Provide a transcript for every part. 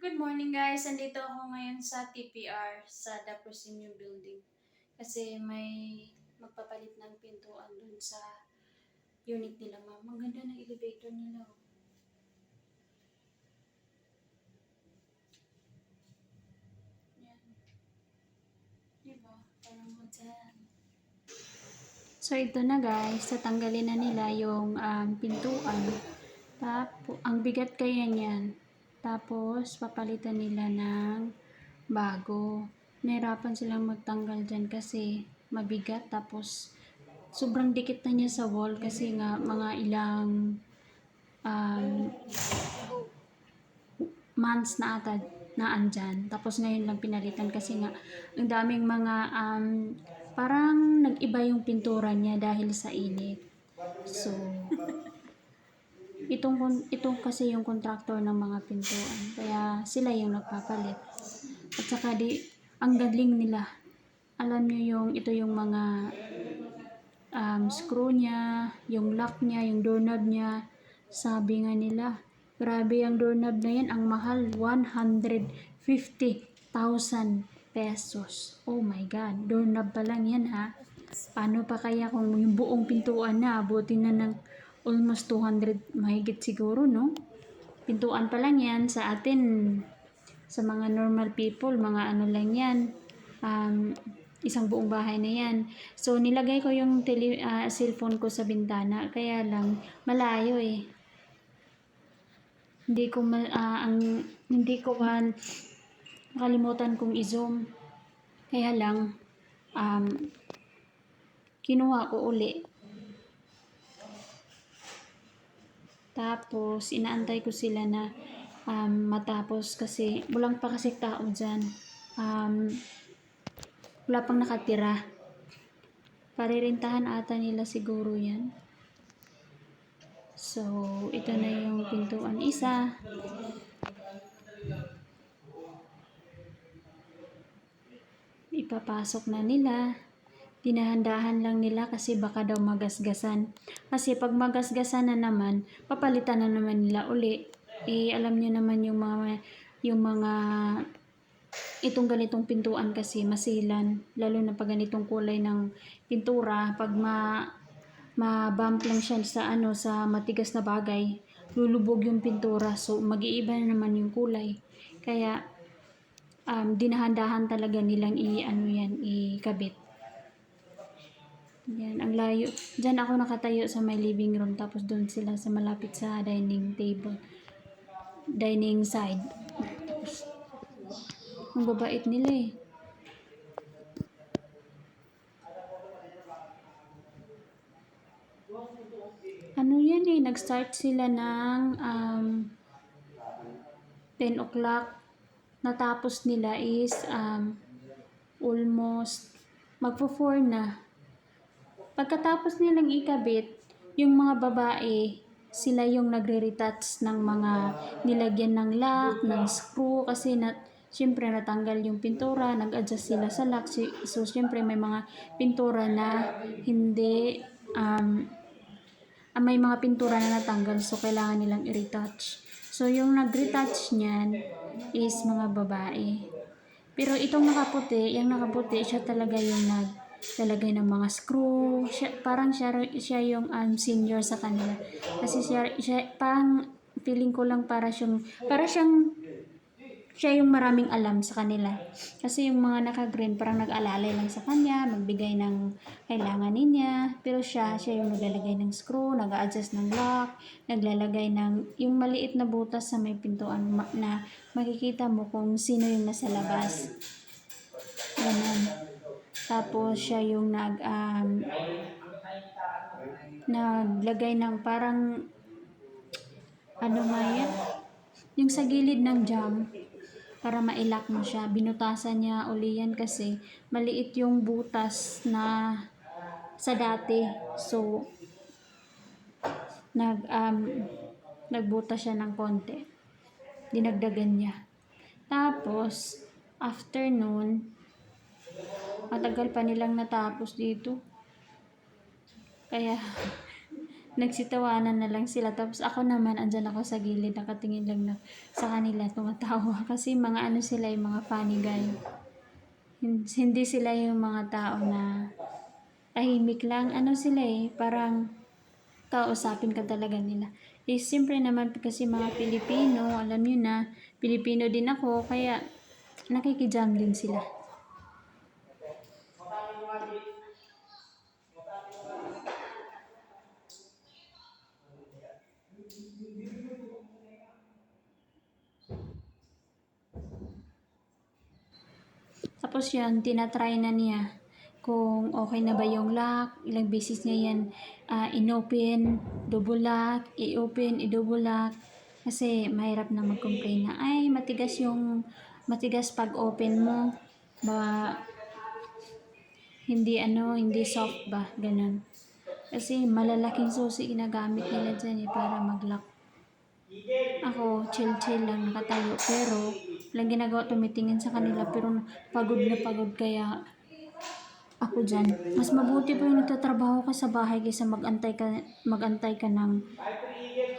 Good morning guys! Andito ako ngayon sa TPR sa The Proscenio Building. Kasi may magpapalit ng pintuan dun sa unit nila ma'am. Ang ganda ng elevator nila. oh. Yan. Diba? Parang hotel. So ito na guys, tatanggalin na nila yung um, pintuan. Tapo, ang bigat kaya niyan. Tapos, papalitan nila ng bago. Nahirapan silang magtanggal dyan kasi mabigat. Tapos, sobrang dikit na niya sa wall kasi nga mga ilang um, months na ata na andyan. Tapos ngayon lang pinalitan kasi nga ang daming mga um, parang nag-iba yung pintura niya dahil sa init. So, itong itong kasi yung contractor ng mga pintuan. Kaya sila yung nagpapalit. At saka di ang galing nila. Alam niyo yung ito yung mga um, screw niya, yung lock niya, yung doorknob niya. Sabi nga nila, grabe ang doorknob na yan, ang mahal 150,000 pesos. Oh my God, doorknob pa lang yan ha. Paano pa kaya kung yung buong pintuan na, abutin na ng almost 200 mahigit siguro, no? Pintuan pa lang yan sa atin, sa mga normal people, mga ano lang yan, um, isang buong bahay na yan. So, nilagay ko yung tele, ah, cellphone ko sa bintana, kaya lang, malayo eh. Hindi ko, ma- ah, ang, hindi ko man, nakalimutan kong i-zoom. Kaya lang, um, kinuha ko uli. Tapos, inaantay ko sila na um, matapos kasi walang pa kasi tao dyan. Um, wala pang nakatira. Paririntahan ata nila siguro yan. So, ito na yung pintuan isa. Ipapasok na nila. Dinahandahan lang nila kasi baka daw magasgasan. Kasi pag magasgasan na naman, papalitan na naman nila uli. Eh, alam niyo naman yung mga, yung mga, itong ganitong pintuan kasi masilan. Lalo na pag ganitong kulay ng pintura, pag ma, ma-bump lang siya sa ano, sa matigas na bagay, lulubog yung pintura. So, mag-iiba na naman yung kulay. Kaya, um, dinahandahan talaga nilang i, ano yan, ikabit. Yan, ang layo. Diyan ako nakatayo sa may living room, tapos doon sila sa malapit sa dining table. Dining side. Tapos, ang babait nila eh. Ano yan eh, nag-start sila ng um, 10 o'clock. Natapos nila is um, almost magpo 4 na. Pagkatapos nilang ikabit, yung mga babae, sila yung nagre-retouch ng mga nilagyan ng lock, ng screw, kasi na, syempre natanggal yung pintura, nag-adjust sila sa lock. Si- So, syempre may mga pintura na hindi, um, ah, may mga pintura na natanggal, so kailangan nilang i-retouch. So, yung nag-retouch niyan is mga babae. Pero itong nakaputi, yung nakaputi, siya talaga yung naglalagay ng mga screw. Siya, parang siya, siya yung um, senior sa kanila. Kasi siya, siya, parang feeling ko lang para siyang, para siyang, siya yung maraming alam sa kanila. Kasi yung mga naka-green, parang nag-alalay lang sa kanya, magbigay ng kailangan niya. Pero siya, siya yung naglalagay ng screw, nag-adjust ng lock, naglalagay ng, yung maliit na butas sa may pintuan na makikita mo kung sino yung nasa labas. Ganun. Tapos siya yung nag, um, naglagay ng parang, ano nga? Yung sa gilid ng jam, para mailak mo siya. Binutasan niya uli yan kasi maliit yung butas na sa dati. So, nag, um, nagbutas siya ng konti. Dinagdagan niya. Tapos, after nun, matagal pa nilang natapos dito. Kaya, nagsitawanan na lang sila. Tapos ako naman, andyan ako sa gilid, nakatingin lang na sa kanila, tumatawa. Kasi mga ano sila, yung mga funny guy. Hin- Hindi sila yung mga tao na tahimik lang. Ano sila eh, parang kausapin ka talaga nila. Eh, siyempre naman kasi mga Pilipino, alam nyo na, Pilipino din ako, kaya nakikijam din sila. Tapos yun, tinatry na niya kung okay na ba yung lock, ilang beses niya yan ah, inopen, double lock, i-open, i-double lock. Kasi mahirap na mag-complain na, ay matigas yung, matigas pag open mo. Ba, hindi ano, hindi soft ba, ganun. Kasi malalaking susi ginagamit nila dyan eh, para mag-lock. Ako, chill-chill lang nakatayo. Pero, lang ginagawa, tumitingin sa kanila. Pero pagod na pagod kaya ako dyan. Mas mabuti pa yung nagtatrabaho ka sa bahay kaysa mag-antay ka, mag-antay ka ng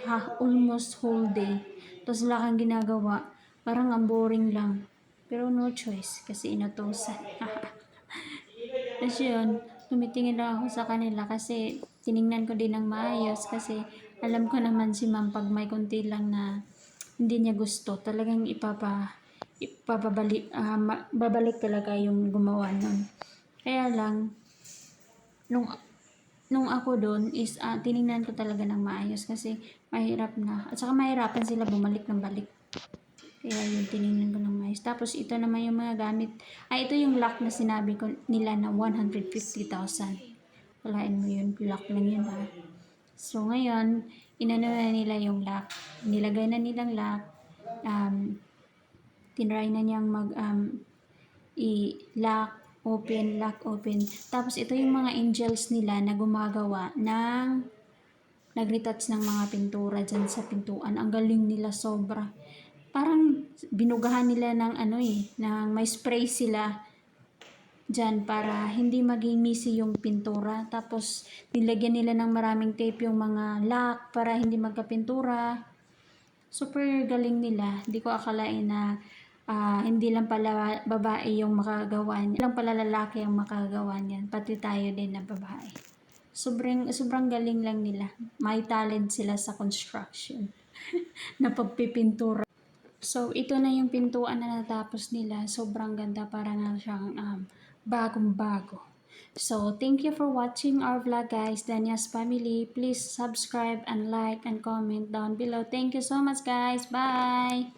ha, almost whole day. Tapos wala kang ginagawa. Parang ang boring lang. Pero no choice kasi inutusan. Tapos yun, tumitingin lang ako sa kanila kasi tiningnan ko din ng maayos kasi alam ko naman si ma'am pag may konti lang na hindi niya gusto, talagang ipapa ipapabalik ah, ma- babalik talaga yung gumawa nun. Kaya lang nung nung ako doon is ah, tiningnan ko talaga ng maayos kasi mahirap na. At saka mahirapan sila bumalik ng balik. Kaya yun, tiningnan ko ng maayos. Tapos ito naman yung mga gamit. Ay, ito yung lock na sinabi ko nila na 150,000. Walain mo yun, lock lang yun ha. So ngayon, inano na nila yung lock. Nilagay na nilang lock. Um, tinry na niyang mag um, i-lock, open, lock, open. Tapos ito yung mga angels nila na gumagawa ng nag-retouch ng mga pintura dyan sa pintuan. Ang galing nila sobra. Parang binugahan nila ng ano eh, ng may spray sila dyan para hindi maging messy yung pintura. Tapos nilagyan nila ng maraming tape yung mga lock para hindi magkapintura. Super galing nila. Hindi ko akalain na ah, hindi lang pala babae yung makagawa niyan. Hindi lang pala lalaki yung makagawa niyan. Pati tayo din na babae. Sobrang, sobrang galing lang nila. May talent sila sa construction. na pagpipintura. So, ito na yung pintuan na natapos nila. Sobrang ganda. Para na siyang um, bagong-bago. So, thank you for watching our vlog guys. Danya's family. Please subscribe and like and comment down below. Thank you so much guys. Bye!